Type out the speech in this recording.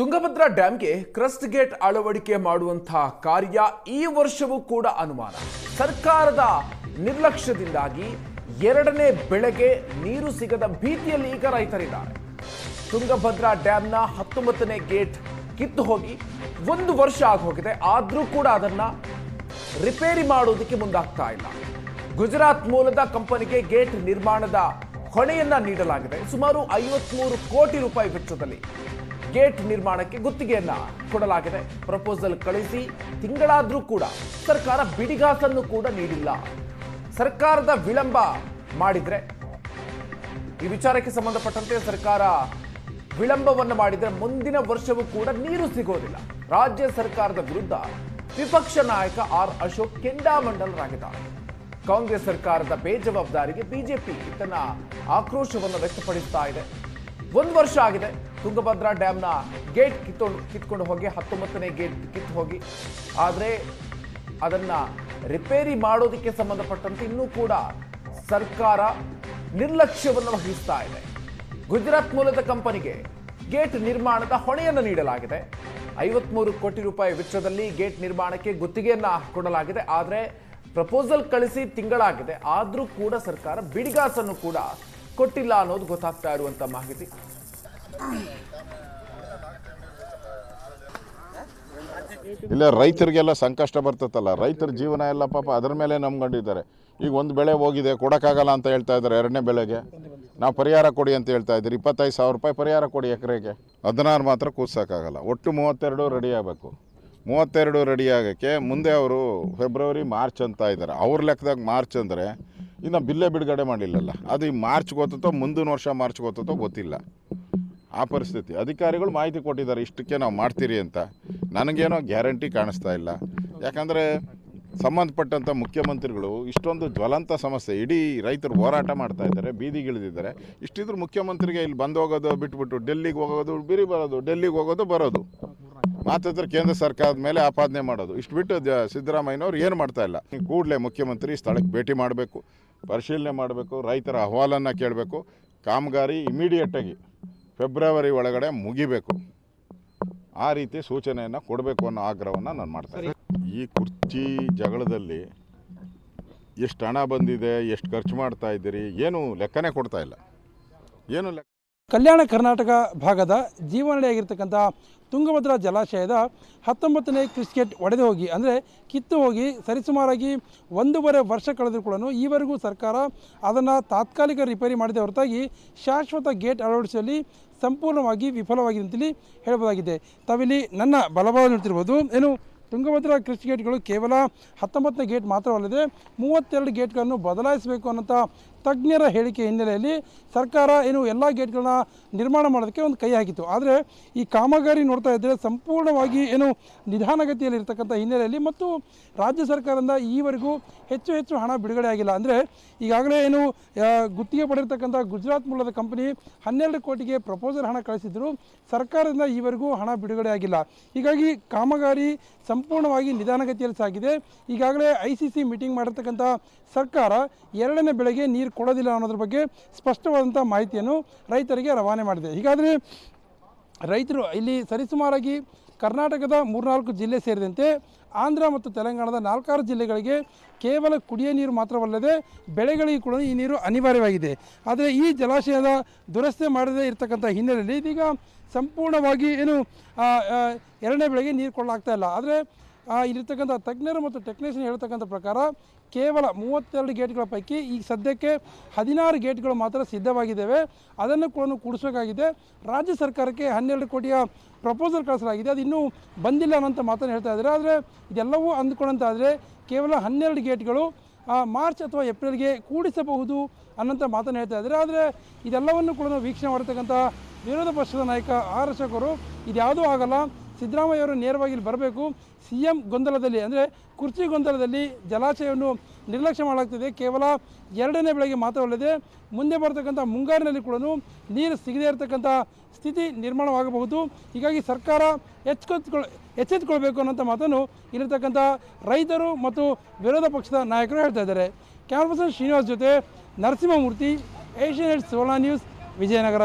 Tungabhadra ಡ್ಯಾಂಗೆ crust gate ಅಳವಡಿಕೆ ಮಾಡುವಂತಹ ಕಾರ್ಯ ಈ ವರ್ಷವೂ ಕೂಡ ಅನುಮಾನ. ಸರ್ಕಾರದ ನಿರ್ಲಕ್ಷ್ಯದಿಂದಾಗಿ ಎರಡನೇ ಬೆಳೆಗೆ ನೀರು ಸಿಗದ ಭೀತಿಯಲ್ಲಿ ಈಗ ರೈತರಿದ್ದಾರೆ. ತುಂಗಭದ್ರಾ ಡ್ಯಾಂನ ಹತ್ತೊಂಬತ್ತನೇ ಗೇಟ್ ಕಿತ್ತು ಹೋಗಿ ಒಂದು ವರ್ಷ ಆಗೋಗಿದೆ ಆದರೂ ಕೂಡ ಅದನ್ನ ರಿಪೇರಿ ಮಾಡೋದಕ್ಕೆ ಮುಂದಾಗ್ತಾ ಇಲ್ಲ. ಗುಜರಾತ್ ಮೂಲದ ಕಂಪನಿಗೆ ಗೇಟ್ ನಿರ್ಮಾಣದ ಹೊಣೆಯನ್ನ ನೀಡಲಾಗಿದೆ. ಸುಮಾರು ಐವತ್ಮೂರು ಕೋಟಿ ರೂಪಾಯಿ ವೆಚ್ಚದಲ್ಲಿ ಗೇಟ್ ನಿರ್ಮಾಣಕ್ಕೆ ಗುತ್ತಿಗೆಯನ್ನ ಕೊಡಲಾಗಿದೆ. ಪ್ರಪೋಸಲ್ ಕಳಿಸಿ ತಿಂಗಳಾದರೂ ಕೂಡ ಸರ್ಕಾರ ಬಿಡಿಗಾಸನ್ನು ಕೂಡ ನೀಡಿಲ್ಲ. ಸರ್ಕಾರದ ವಿಳಂಬ ಮಾಡಿದರೆ, ಈ ವಿಚಾರಕ್ಕೆ ಸಂಬಂಧಪಟ್ಟಂತೆ ಸರ್ಕಾರ ವಿಳಂಬವನ್ನು ಮಾಡಿದರೆ ಮುಂದಿನ ವರ್ಷವೂ ಕೂಡ ನೀರು ಸಿಗೋದಿಲ್ಲ. ರಾಜ್ಯ ಸರ್ಕಾರದ ವಿರುದ್ಧ ವಿಪಕ್ಷ ನಾಯಕ ಆರ್ ಅಶೋಕ್ ಕೆಂಡಾಮಂಡಲರಾಗಿದ್ದಾರೆ. ಕಾಂಗ್ರೆಸ್ ಸರ್ಕಾರದ ಬೇಜವಾಬ್ದಾರಿಗೆ ಬಿಜೆಪಿ ತನ್ನ ಆಕ್ರೋಶವನ್ನು ವ್ಯಕ್ತಪಡಿಸ್ತಾ ಇದೆ. ಒಂದು ವರ್ಷ ಆಗಿದೆ. ತುಂಗಭದ್ರಾ ಡ್ಯಾಮ್ನ ಗೇಟ್ ಕಿತ್ತು, ಕಿತ್ಕೊಂಡು ಹೋಗಿ ಹತ್ತೊಂಬತ್ತನೇ ಗೇಟ್ ಕಿತ್ತು ಹೋಗಿ. ಆದರೆ ಅದನ್ನು ರಿಪೇರಿ ಮಾಡೋದಕ್ಕೆ ಸಂಬಂಧಪಟ್ಟಂತೆ ಇನ್ನೂ ಕೂಡ ಸರ್ಕಾರ ನಿರ್ಲಕ್ಷ್ಯವನ್ನು ವಹಿಸ್ತಾ ಇದೆ. ಗುಜರಾತ್ ಮೂಲದ ಕಂಪನಿಗೆ ಗೇಟ್ ನಿರ್ಮಾಣದ ಹೊಣೆಯನ್ನು ನೀಡಲಾಗಿದೆ. ಐವತ್ಮೂರು ಕೋಟಿ ರೂಪಾಯಿ ವೆಚ್ಚದಲ್ಲಿ ಗೇಟ್ ನಿರ್ಮಾಣಕ್ಕೆ ಗುತ್ತಿಗೆಯನ್ನು ಕೊಡಲಾಗಿದೆ. ಆದರೆ ಪ್ರಪೋಸಲ್ ಕಳಿಸಿ ತಿಂಗಳಾಗಿದೆ. ಆದರೂ ಕೂಡ ಸರ್ಕಾರ ಬಿಡಿಗಾಸನ್ನು ಕೂಡ ಕೊಟ್ಟಿಲ್ಲ ಅನ್ನೋದು ಗೊತ್ತಾಗ್ತಾ ಇರುವಂಥ ಮಾಹಿತಿ. ಇಲ್ಲ, ರೈತರಿಗೆಲ್ಲ ಸಂಕಷ್ಟ ಬರ್ತೈತಲ್ಲ ರೈತರ ಜೀವನ ಎಲ್ಲ ಪಾಪ ಅದ್ರ ಮೇಲೆ ನಂಬ್ಕೊಂಡಿದ್ದಾರೆ ಈಗ ಒಂದು ಬೆಳೆ ಹೋಗಿದೆ, ಕೊಡೋಕ್ಕಾಗಲ್ಲ ಅಂತ ಹೇಳ್ತಾ ಇದ್ದಾರೆ ಎರಡನೇ ಬೆಳೆಗೆ. ನಾವು ಪರಿಹಾರ ಕೊಡಿ ಅಂತ ಹೇಳ್ತಾ ಇದ್ದೀರಿ. ಇಪ್ಪತ್ತೈದು ಸಾವಿರ ರೂಪಾಯಿ ಪರಿಹಾರ ಕೊಡಿ ಎಕರೆಗೆ. ಹದಿನಾರು ಮಾತ್ರ ಕೂರ್ಸೋಕ್ಕಾಗಲ್ಲ ಒಟ್ಟು ಮೂವತ್ತೆರಡು ರೆಡಿ ಆಗಬೇಕು. ಮೂವತ್ತೆರಡು ರೆಡಿ ಆಗೋಕ್ಕೆ ಮುಂದೆ ಅವರು ಫೆಬ್ರವರಿ ಮಾರ್ಚ್ ಅಂತ ಇದ್ದಾರೆ. ಅವ್ರ ಲೆಕ್ಕದಾಗ ಮಾರ್ಚ್ ಅಂದರೆ ಇನ್ನು ಬಿಲ್ಲೇ ಬಿಡುಗಡೆ ಮಾಡಿಲ್ಲಲ್ಲ. ಅದು ಈ ಮಾರ್ಚ್ ಗೊತ್ತೋ ಮುಂದಿನ ವರ್ಷ ಮಾರ್ಚ್ ಗೊತ್ತೋ ಗೊತ್ತಿಲ್ಲ. ಆ ಪರಿಸ್ಥಿತಿ. ಅಧಿಕಾರಿಗಳು ಮಾಹಿತಿ ಕೊಟ್ಟಿದ್ದಾರೆ, ಇಷ್ಟಕ್ಕೆ ನಾವು ಮಾಡ್ತೀರಿ ಅಂತ. ನನಗೇನೋ ಗ್ಯಾರಂಟಿ ಕಾಣಿಸ್ತಾ ಇಲ್ಲ. ಯಾಕಂದರೆ ಸಂಬಂಧಪಟ್ಟಂಥ ಮುಖ್ಯಮಂತ್ರಿಗಳು ಇಷ್ಟೊಂದು ಜ್ವಲಂತ ಸಮಸ್ಯೆ, ಇಡೀ ರೈತರು ಹೋರಾಟ ಮಾಡ್ತಾ ಇದ್ದಾರೆ, ಬೀದಿಗಿಳಿದಿದ್ದಾರೆ. ಇಷ್ಟಿದ್ರು ಮುಖ್ಯಮಂತ್ರಿಗೆ ಇಲ್ಲಿ ಬಂದು ಹೋಗೋದು, ಬಿಟ್ಬಿಟ್ಟು ಡೆಲ್ಲಿಗೆ ಹೋಗೋದು, ಬಿರಿ ಬರೋದು, ಡೆಲ್ಲಿಗೆ ಹೋಗೋದು, ಬರೋದು. ಮಾತಾದ್ರೆ ಕೇಂದ್ರ ಸರ್ಕಾರದ ಮೇಲೆ ಆಪಾದನೆ ಮಾಡೋದು. ಇಷ್ಟು ಬಿಟ್ಟು ಸಿದ್ದರಾಮಯ್ಯನವರು ಏನು ಮಾಡ್ತಾ ಇಲ್ಲ. ಕೂಡಲೇ ಮುಖ್ಯಮಂತ್ರಿ ಸ್ಥಳಕ್ಕೆ ಭೇಟಿ ಮಾಡಬೇಕು. ಪರಿಶೀಲನೆ ಮಾಡಬೇಕು, ರೈತರ ಅಹವಾಲನ್ನು ಕೇಳಬೇಕು. ಕಾಮಗಾರಿ ಇಮಿಡಿಯೇಟಾಗಿ ಫೆಬ್ರವರಿ ಒಳಗಡೆ ಮುಗಿಬೇಕು. ಆ ರೀತಿ ಸೂಚನೆಯನ್ನು ಕೊಡಬೇಕು ಅನ್ನೋ ಆಗ್ರಹವನ್ನು ನಾನು ಮಾಡ್ತೇನೆ ಈ ಕುರ್ಚಿ ಜಗಳದಲ್ಲಿ ಎಷ್ಟು ಹಣ ಬಂದಿದೆ, ಎಷ್ಟು ಖರ್ಚು ಮಾಡ್ತಾ ಇದ್ದೀರಿ, ಏನು ಲೆಕ್ಕನೇ ಕೊಡ್ತಾ ಇಲ್ಲ. ಏನು ಲೆಕ್ಕ ಕಲ್ಯಾಣ ಕರ್ನಾಟಕ ಭಾಗದ ಜೀವನಡಿಯಾಗಿರ್ತಕ್ಕಂಥ ತುಂಗಭದ್ರಾ ಜಲಾಶಯದ ಹತ್ತೊಂಬತ್ತನೇ ಕ್ರಿಸ್ಕೆಟ್ ಒಡೆದು ಹೋಗಿ, ಅಂದರೆ ಕಿತ್ತು ಹೋಗಿ ಸರಿಸುಮಾರಾಗಿ ಒಂದೂವರೆ ವರ್ಷ ಕಳೆದರೂ ಕೂಡ ಈವರೆಗೂ ಸರ್ಕಾರ ಅದನ್ನು ತಾತ್ಕಾಲಿಕ ರಿಪೇರಿ ಮಾಡಿದೆ ಹೊರತಾಗಿ ಶಾಶ್ವತ ಗೇಟ್ ಅಳವಡಿಸುವಲ್ಲಿ ಸಂಪೂರ್ಣವಾಗಿ ವಿಫಲವಾಗಿದೆ ಅಂತೇಳಿ ಹೇಳ್ಬೋದಾಗಿದೆ. ತಾವಿಲ್ಲಿ ನನ್ನ ಬಲಭಾಗ ನೋಡ್ತಿರ್ಬೋದು. ಏನು, ತುಂಗಭದ್ರಾ ಕ್ರಿಸ್ಟ್ ಗೇಟ್ಗಳು ಕೇವಲ ಹತ್ತೊಂಬತ್ತನೇ ಗೇಟ್ ಮಾತ್ರವಲ್ಲದೆ ಮೂವತ್ತೆರಡು ಗೇಟ್ಗಳನ್ನು ಬದಲಾಯಿಸಬೇಕು ಅನ್ನೋಂಥ ತಜ್ಞರ ಹೇಳಿಕೆ ಹಿನ್ನೆಲೆಯಲ್ಲಿ ಸರ್ಕಾರ ಏನು ಎಲ್ಲ ಗೇಟ್ಗಳನ್ನ ನಿರ್ಮಾಣ ಮಾಡೋದಕ್ಕೆ ಒಂದು ಕೈ ಹಾಕಿತ್ತು. ಆದರೆ ಈ ಕಾಮಗಾರಿ ನೋಡ್ತಾ ಇದ್ದರೆ ಸಂಪೂರ್ಣವಾಗಿ ಏನು ನಿಧಾನಗತಿಯಲ್ಲಿ ಇರ್ತಕ್ಕಂಥ ಹಿನ್ನೆಲೆಯಲ್ಲಿ ಮತ್ತು ರಾಜ್ಯ ಸರ್ಕಾರದಿಂದ ಈವರೆಗೂ ಹೆಚ್ಚು ಹೆಚ್ಚು ಹಣ ಬಿಡುಗಡೆ ಆಗಿಲ್ಲ. ಅಂದರೆ ಈಗಾಗಲೇ ಏನು ಗುತ್ತಿಗೆ ಪಡೆದಿರ್ತಕ್ಕಂಥ ಗುಜರಾತ್ ಮೂಲದ ಕಂಪನಿ ಹನ್ನೆರಡು ಕೋಟಿಗೆ ಪ್ರಪೋಸಲ್ ಹಣ ಕಳಿಸಿದ್ರು. ಸರ್ಕಾರದಿಂದ ಈವರೆಗೂ ಹಣ ಬಿಡುಗಡೆ ಆಗಿಲ್ಲ. ಹೀಗಾಗಿ ಕಾಮಗಾರಿ ಸಂಪೂರ್ಣವಾಗಿ ನಿಧಾನಗತಿಯಲ್ಲಿ ಸಾಗಿದೆ. ಈಗಾಗಲೇ ಐ ಸಿ ಸಿ ಮೀಟಿಂಗ್ ಮಾಡಿರ್ತಕ್ಕಂಥ ಸರ್ಕಾರ ಎರಡನೇ ಬೆಳೆಗೆ ನೀರು ಕೊಡೋದಿಲ್ಲ ಅನ್ನೋದ್ರ ಬಗ್ಗೆ ಸ್ಪಷ್ಟವಾದಂಥ ಮಾಹಿತಿಯನ್ನು ರೈತರಿಗೆ ರವಾನೆ ಮಾಡಿದೆ. ಹೀಗಾದರೆ ರೈತರು ಇಲ್ಲಿ ಸರಿಸುಮಾರಾಗಿ ಕರ್ನಾಟಕದ ಮೂರ್ನಾಲ್ಕು ಜಿಲ್ಲೆ ಸೇರಿದಂತೆ ಆಂಧ್ರ ಮತ್ತು ತೆಲಂಗಾಣದ ನಾಲ್ಕಾರು ಜಿಲ್ಲೆಗಳಿಗೆ ಕೇವಲ ಕುಡಿಯೋ ನೀರು ಮಾತ್ರವಲ್ಲದೆ ಬೆಳೆಗಳಿಗೆ ಕೂಡ ಈ ನೀರು ಅನಿವಾರ್ಯವಾಗಿದೆ. ಆದರೆ ಈ ಜಲಾಶಯದ ದುರಸ್ತಿ ಮಾಡದೇ ಇರತಕ್ಕಂಥ ಹಿನ್ನೆಲೆಯಲ್ಲಿ ಇದೀಗ ಸಂಪೂರ್ಣವಾಗಿ ಏನು ಎರಡನೇ ಬೆಳೆಗೆ ನೀರು ಕೊಡಲಾಗ್ತಾ ಇಲ್ಲ. ಆದರೆ ಇಲ್ಲಿರ್ತಕ್ಕಂಥ ತಜ್ಞರು ಮತ್ತು ಟೆಕ್ನಿಷಿಯನ್ ಹೇಳ್ತಕ್ಕಂಥ ಪ್ರಕಾರ ಕೇವಲ ಮೂವತ್ತೆರಡು ಗೇಟ್ಗಳ ಪೈಕಿ ಈಗ ಸದ್ಯಕ್ಕೆ ಹದಿನಾರು ಗೇಟ್ಗಳು ಮಾತ್ರ ಸಿದ್ಧವಾಗಿದ್ದಾವೆ. ಅದನ್ನು ಕೂಡ ಕೂಡಿಸಬೇಕಾಗಿದೆ. ರಾಜ್ಯ ಸರ್ಕಾರಕ್ಕೆ ಹನ್ನೆರಡು ಕೋಟಿಯ ಪ್ರಪೋಸಲ್ ಕಳಿಸಲಾಗಿದೆ. ಅದು ಇನ್ನೂ ಬಂದಿಲ್ಲ ಅನ್ನೋಂಥ ಮಾತನ್ನು ಹೇಳ್ತಾ ಇದ್ದಾರೆ. ಆದರೆ ಇದೆಲ್ಲವೂ ಅಂದ್ಕೊಂಡಂತಾದರೆ ಕೇವಲ ಹನ್ನೆರಡು ಗೇಟ್ಗಳು ಆ, ಮಾರ್ಚ್ ಅಥವಾ ಏಪ್ರಿಲ್ಗೆ ಕೂಡಿಸಬಹುದು ಅನ್ನೋಂಥ ಮಾತನ್ನು ಹೇಳ್ತಾ ಇದ್ದಾರೆ. ಆದರೆ ಇದೆಲ್ಲವನ್ನು ಕೂಡ ವೀಕ್ಷಣೆ ಮಾಡ್ತಕ್ಕಂಥ ವಿರೋಧ ಪಕ್ಷದ ನಾಯಕ ಆರ್ ಅಶೋಕ್ ಇದ್ಯಾವುದೂ ಆಗಲ್ಲ. ಸಿದ್ದರಾಮಯ್ಯ ಅವರು ನೇರವಾಗಿ ಬರಬೇಕು. ಸಿ ಎಂ ಗೊಂದಲದಲ್ಲಿ, ಅಂದರೆ ಕುರ್ಚಿ ಗೊಂದಲದಲ್ಲಿ ಜಲಾಶಯವನ್ನು ನಿರ್ಲಕ್ಷ್ಯ ಮಾಡಲಾಗ್ತಿದೆ. ಕೇವಲ ಎರಡನೇ ಬೆಳೆಗೆ ಮಾತ್ರವಲ್ಲದೆ ಮುಂದೆ ಬರತಕ್ಕಂಥ ಮುಂಗಾರಿನಲ್ಲಿ ಕೂಡ ನೀರು ಸಿಗದೇ ಇರತಕ್ಕಂಥ ಸ್ಥಿತಿ ನಿರ್ಮಾಣವಾಗಬಹುದು. ಹೀಗಾಗಿ ಸರ್ಕಾರ ಎಚ್ಚೆತ್ಕೊಳ್ ಎಚ್ಚೆತ್ತುಕೊಳ್ಬೇಕು ಅನ್ನೋಂಥ ಮಾತನ್ನು ಇಲ್ಲಿರ್ತಕ್ಕಂಥ ರೈತರು ಮತ್ತು ವಿರೋಧ ಪಕ್ಷದ ನಾಯಕರು ಹೇಳ್ತಾ ಇದ್ದಾರೆ. ಕ್ಯಾಮ್ರಾ ಶ್ರೀನಿವಾಸ್ ಜೊತೆ ನರಸಿಂಹಮೂರ್ತಿ, ಏಷ್ಯನ್ ಸೋಲಾ news, Vijayanagara.